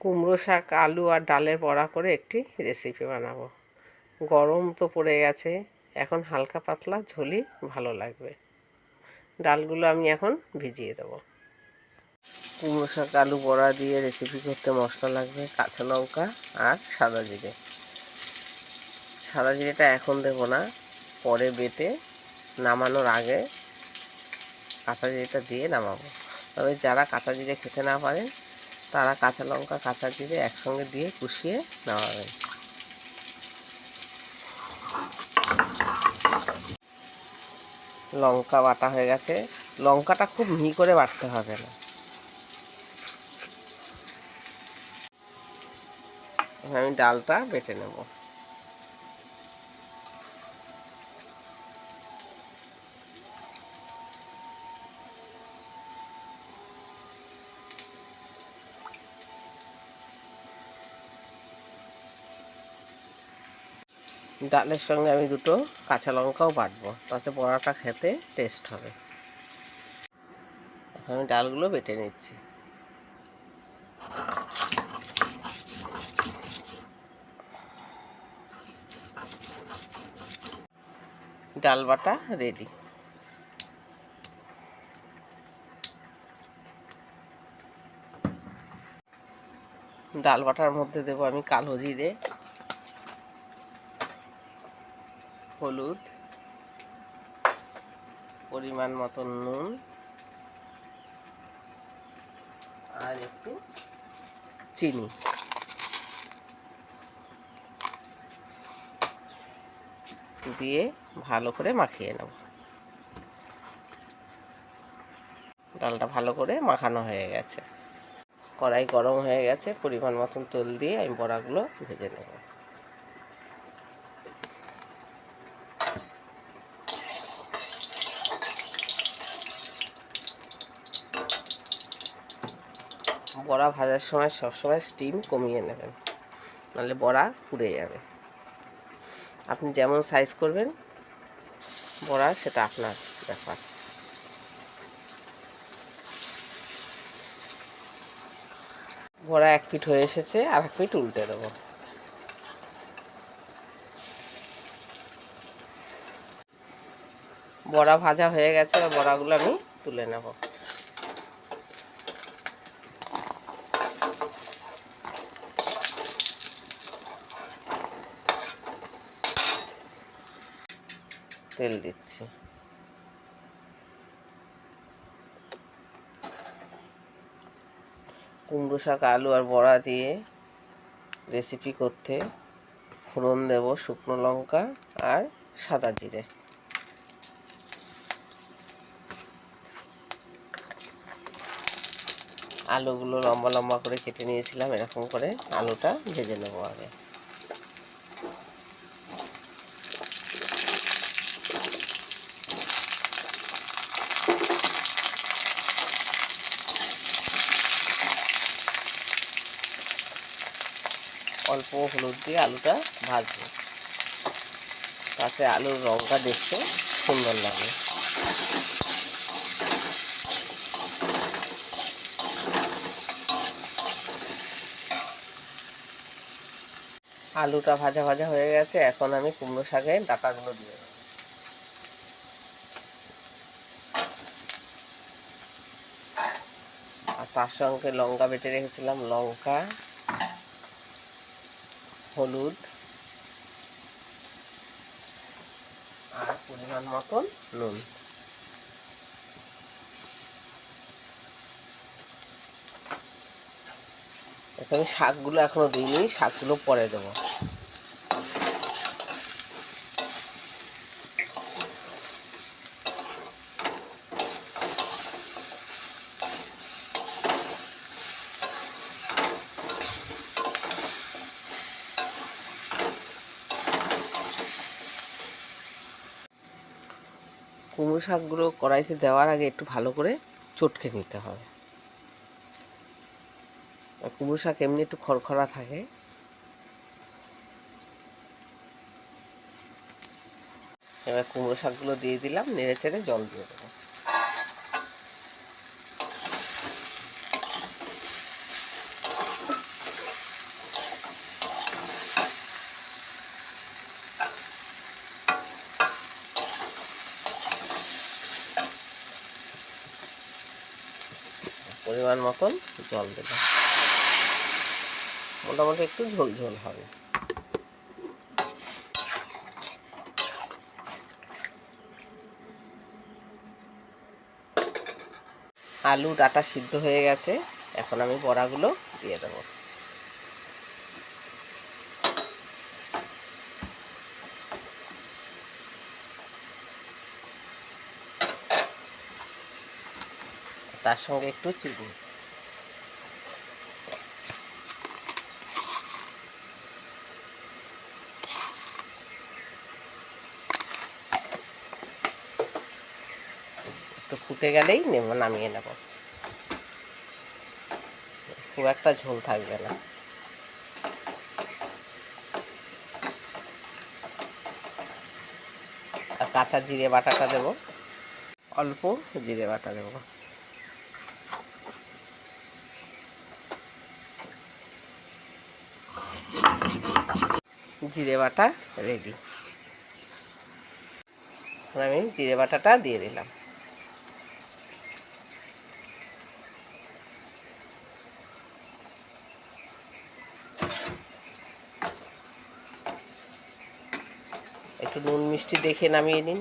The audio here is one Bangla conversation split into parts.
কুমড়ো শাক, আলু আর ডালের বড়া করে একটি রেসিপি বানাবো। গরম তো পড়ে গেছে, এখন হালকা পাতলা ঝোলই ভালো লাগবে। ডালগুলো আমি এখন ভিজিয়ে দেবো। কুমড়ো শাক, আলু, বড়া দিয়ে রেসিপি করতে মশলা লাগবে, কাঁচা লঙ্কা আর সাদা জিরে। সাদা জিরেটা এখন দেবো না, পরে বেটে নামানোর আগে কাঁচা জিরেটা দিয়ে নামাবো। তবে যারা কাঁচা জিরে খেতে না পারেন তারা কাঁচা লঙ্কা, কাঁচা জিরে একসঙ্গে দিয়ে কুষিয়ে নামাবেন লঙ্কা বাটা হয়ে গেছে। লঙ্কাটা খুব মিহি করে বাটতে হবে না। আমি ডালটা বেটে নেব। ডালের সঙ্গে আমি দুটো কাঁচা লঙ্কাও বাটবো, তাতে বড়াটা খেতে টেস্ট হবে। এখন আমি ডালগুলো বেটে নিচ্ছি। ডাল বাটা রেডি ডাল বাটার মধ্যে দেবো আমি কালো জিরে হলুদ, পরিমাণ মতো নুন, আর একটু চিনি। দিয়ে ভালো করে মাখিয়ে নেব। ডালটা ভালো করে মাখানো হয়ে গেছে। কড়াই গরম হয়ে গেছে, পরিমাণ মতন তেল দিয়ে আমি বড়াগুলো ভেজে নেব। বড়া ভাজার সময় সবসময় স্টিম কমিয়ে নেবেন। নাহলে বড়া পুড়ে যাবে। আপনি যেমন সাইজ করবেন, বড়া সেটা আপনার ব্যাপার। বড়া এক পিঠ হয়ে এসেছে, আর এক পিঠ উল্টে দেবো। বড়া ভাজা হয়ে গেছে বড়াগুলো আমি তুলে নেব। তেল দিচ্ছি। কুমড়ো শাক, আলু আর বড়া দিয়ে রেসিপি করতে ফোড়ন দেব শুকনো লঙ্কা আর সাদা জিরে। আলুগুলো লম্বা লম্বা করে কেটে নিয়েছিলাম, এরকম করে আলুটা ভেজে নেব আগে। অল্প হলুদ দিয়ে আলুটা ভাজবো। তাতে আলুর রঙটা দেখতে সুন্দর লাগে। আলুটা ভাজা ভাজা হয়ে গেছে, এখন আমি কুমড়ো শাকে ডাটাগুলো দিয়ে দেবো। আর তার সঙ্গে লঙ্কা বেটে রেখেছিলাম, লঙ্কা হলুদ আর পরিমাণ মতন নুন। এখানে শাকগুলো এখনও দিইনি শাকগুলো পরে দেবো। কুমড়ো শাকগুলো কড়াইতে দেওয়ার আগে একটু ভালো করে চটকে নিতে হবে। আর কুমড়ো শাক এমনি একটু খড়খড়া থাকে। এবার কুমড়ো শাকগুলো দিয়ে দিলাম, নেড়ে চেড়ে জল দিয়ে দেবো। পরিমাণ মতন জল দেব। মোটামুটি একটু ঝোল ঝোল হবে। আলু, ডাটা সিদ্ধ হয়ে গেছে। এখন আমি বড়াগুলো দিয়ে দেবো। তার সঙ্গে একটু চিনি। একটু ফুটে গেলেই নেব, নামিয়ে নেব। খুব একটা ঝোল থাকবে না। কাঁচা জিরে বাটাটা দেব। অল্প জিরে বাটা দেবো। জিরে বাটা রেডি আমি জিরে বাটাটা দিয়ে দিলাম। একটু নুন মিষ্টি দেখে নামিয়ে নিন।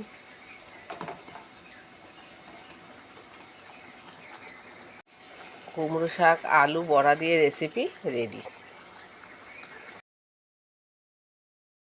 কুমড়ো শাক, আলু, বড়া দিয়ে রেসিপি রেডি